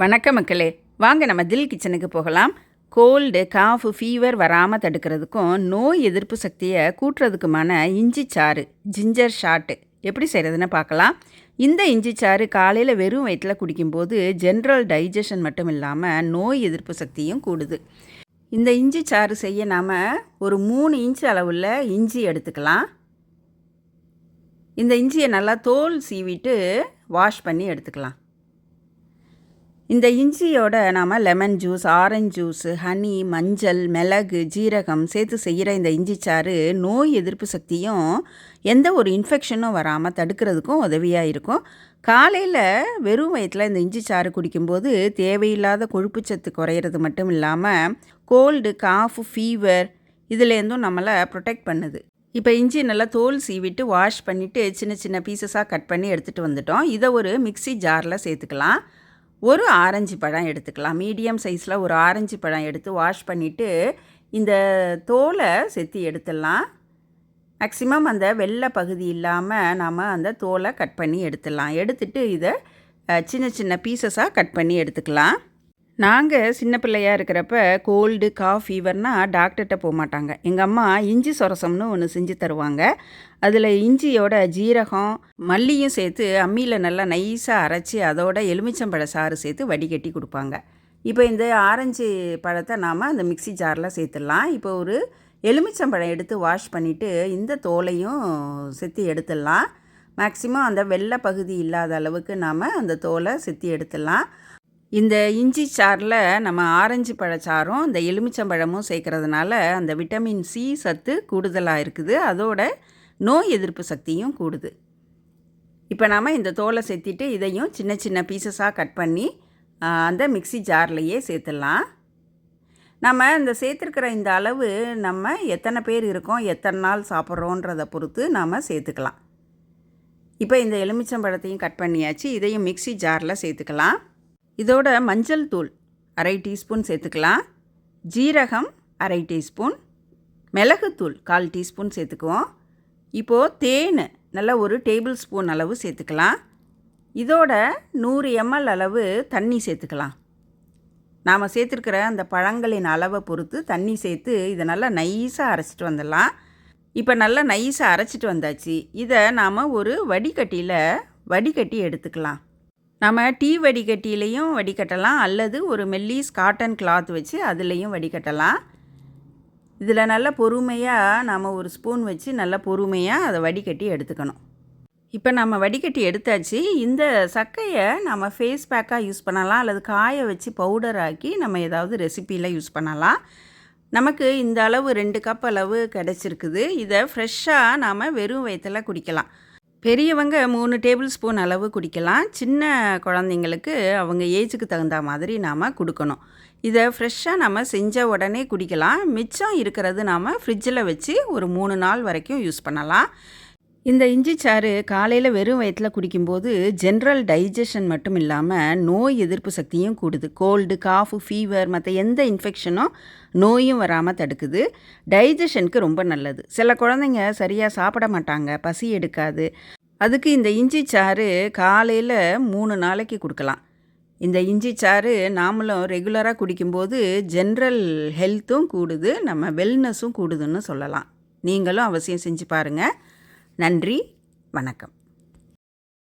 வணக்கம் மக்களே. வாங்க நம்ம தில் கிச்சனுக்கு போகலாம். கோல்டு காஃபு ஃபீவர் வராமல் தடுக்கிறதுக்கும் நோய் எதிர்ப்பு சக்தியை கூட்டுறதுக்குமான இஞ்சி சாறு ஜிஞ்சர் ஷாட்டு எப்படி செய்கிறதுன்னு பார்க்கலாம். இந்த இஞ்சி சாறு காலையில் வெறும் வயிற்றில் குடிக்கும்போது ஜென்ரல் டைஜஷன் மட்டும் இல்லாமல் நோய் எதிர்ப்பு சக்தியும் கூடுது. இந்த இஞ்சி சாறு செய்ய நாம் ஒரு மூணு இன்ச்சு அளவில் இஞ்சி எடுத்துக்கலாம். இந்த இஞ்சியை நல்லா தோல் சீவிட்டு வாஷ் பண்ணி எடுத்துக்கலாம். இந்த இஞ்சியோட நாம் lemon juice orange juice honey மஞ்சள் மிளகு ஜீரகம் சேர்த்து செய்கிற இந்த இஞ்சி சாறு நோய் எதிர்ப்பு சக்தியும் எந்த ஒரு இன்ஃபெக்ஷனும் வராமல் தடுக்கிறதுக்கும் உதவியாக இருக்கும். காலையில் வெறும் வயிற்றில் இந்த இஞ்சி சாறு குடிக்கும்போது தேவையில்லாத கொழுப்புச்சத்து குறையிறது மட்டும் இல்லாமல் கோல்டு காஃபு ஃபீவர் இதுலேருந்தும் நம்மளை ப்ரொடெக்ட் பண்ணுது. இப்போ இஞ்சி நல்லா தோல் சீவிட்டு வாஷ் பண்ணிவிட்டு சின்ன சின்ன பீசஸாக கட் பண்ணி எடுத்துகிட்டு வந்துட்டோம். இதை ஒரு மிக்சி ஜாரில் சேர்த்துக்கலாம். ஒரு ஆரஞ்சு பழம் எடுத்துக்கலாம். மீடியம் சைஸில் ஒரு ஆரஞ்சு பழம் எடுத்து வாஷ் பண்ணிவிட்டு இந்த தோலை செத்தி எடுத்துடலாம். மேக்ஸிமம் அந்த வெள்ளை பகுதி இல்லாமல் நாம் அந்த தோலை கட் பண்ணி எடுத்துடலாம். எடுத்துட்டு இதை சின்ன சின்ன பீசஸாக கட் பண்ணி எடுத்துக்கலாம். நாங்கள் சின்ன பிள்ளையாக இருக்கிறப்ப கோல்டு காஃப் ஃபீவர்னால் டாக்டர்கிட்ட போக மாட்டாங்க எங்கள் அம்மா இஞ்சி சொரசம்னு ஒன்று செஞ்சு தருவாங்க. அதில் இஞ்சியோட ஜீரகம் மல்லியும் சேர்த்து அம்மியில் நல்லா நைஸாக அரைச்சி அதோட எலுமிச்சம்பழ சாறு சேர்த்து வடிகட்டி கொடுப்பாங்க. இப்போ இந்த ஆரஞ்சு பழத்தை நாம் அந்த மிக்சி ஜாரில் சேர்த்துடலாம். இப்போ ஒரு எலுமிச்சம்பழம் எடுத்து வாஷ் பண்ணிவிட்டு இந்த தோலையும் செத்தி எடுத்துடலாம். மேக்சிமம் அந்த வெள்ளை பகுதி இல்லாத அளவுக்கு நாம் அந்த தோலை செத்தி எடுத்துடலாம். இந்த இஞ்சி சாரில் நம்ம ஆரஞ்சு பழச்சாரும் இந்த எலுமிச்சம்பழமும் சேர்க்கறதுனால அந்த விட்டமின் சி சத்து கூடுதலாக இருக்குது. அதோட நோய் எதிர்ப்பு சக்தியும் கூடுது. இப்போ நாம் இந்த தோலை சேர்த்திட்டு இதையும் சின்ன சின்ன பீசஸாக கட் பண்ணி அந்த மிக்சி ஜார்லேயே சேர்த்துடலாம். நம்ம இந்த சேர்த்துருக்கிற இந்த அளவு நம்ம எத்தனை பேர் இருக்கோம் எத்தனை நாள் சாப்பிட்றோன்றதை பொறுத்து நாம் சேர்த்துக்கலாம். இப்போ இந்த எலுமிச்சம்பழத்தையும் கட் பண்ணியாச்சு இதையும் மிக்சி ஜாரில் சேர்த்துக்கலாம். இதோட மஞ்சள் தூள் அரை டீஸ்பூன் சேர்த்துக்கலாம். ஜீரகம் அரை டீஸ்பூன். மிளகுத்தூள் கால் டீஸ்பூன் சேர்த்துக்குவோம். இப்போது தேன் நல்லா ஒரு டேபிள் ஸ்பூன் அளவு சேர்த்துக்கலாம். இதோட நூறு எம்எல் அளவு தண்ணி சேர்த்துக்கலாம். நாம் சேர்த்துருக்கிற அந்த பழங்களின் அளவை பொறுத்து தண்ணி சேர்த்து இதை நல்லா நைஸாக அரைச்சிட்டு வந்துடலாம். இப்போ நல்லா நைஸாக அரைச்சிட்டு வந்தாச்சு. இதை நாம் ஒரு வடிகட்டியில் வடிகட்டி எடுத்துக்கலாம். நம்ம டீ வடிகட்டிலையும் வடிகட்டலாம் அல்லது ஒரு மெல்லிஸ் காட்டன் கிளாத் வச்சு அதுலேயும் வடிகட்டலாம். இதில் நல்ல பொறுமையாக நாம் ஒரு ஸ்பூன் வச்சு நல்லா பொறுமையாக அதை வடிகட்டி எடுத்துக்கணும். இப்போ நம்ம வடிகட்டி எடுத்தாச்சு. இந்த சக்கையை நம்ம ஃபேஸ் பேக்காக யூஸ் பண்ணலாம் அல்லது காய வச்சு பவுடர் ஆக்கி நம்ம ஏதாவது ரெசிப்பியில் யூஸ் பண்ணலாம். நமக்கு இந்த அளவு ரெண்டு கப் அளவு கிடச்சிருக்குது. இதை ஃப்ரெஷ்ஷாக நாம் வெறும் வயிற்றில் குடிக்கலாம். பெரியவங்க மூணு டேபிள் ஸ்பூன் அளவு குடிக்கலாம். சின்ன குழந்தைங்களுக்கு அவங்க ஏஜுக்கு தகுந்த மாதிரி நாம் கொடுக்கணும். இதை ஃப்ரெஷ்ஷாக நம்ம செஞ்ச உடனே குடிக்கலாம். மிச்சம் இருக்கிறது நாம் ஃப்ரிட்ஜில் வச்சு ஒரு மூணு நாள் வரைக்கும் யூஸ் பண்ணலாம். இந்த இஞ்சி சாறு காலையில் வெறும் வயிற்றில் குடிக்கும்போது ஜென்ரல் டைஜஷன் மட்டும் இல்லாமல் நோய் எதிர்ப்பு சக்தியும் கூடுது. கோல்டு காஃபு ஃபீவர் மற்ற எந்த இன்ஃபெக்ஷனும் நோயும் வராமல் தடுக்குது. டைஜஷனுக்கு ரொம்ப நல்லது. சில குழந்தைங்க சரியாக சாப்பிட மாட்டாங்க பசி எடுக்காது. அதுக்கு இந்த இஞ்சி சாறு காலையில் மூணு நாளைக்கு கொடுக்கலாம். இந்த இஞ்சி சாறு நாமளும் ரெகுலராக குடிக்கும்போது ஜென்ரல் ஹெல்த்தும் கூடுது நம்ம வெல்னஸும் கூடுதுன்னு சொல்லலாம். நீங்களும் அவசியம் செஞ்சு பாருங்கள் நன்றி வணக்கம்.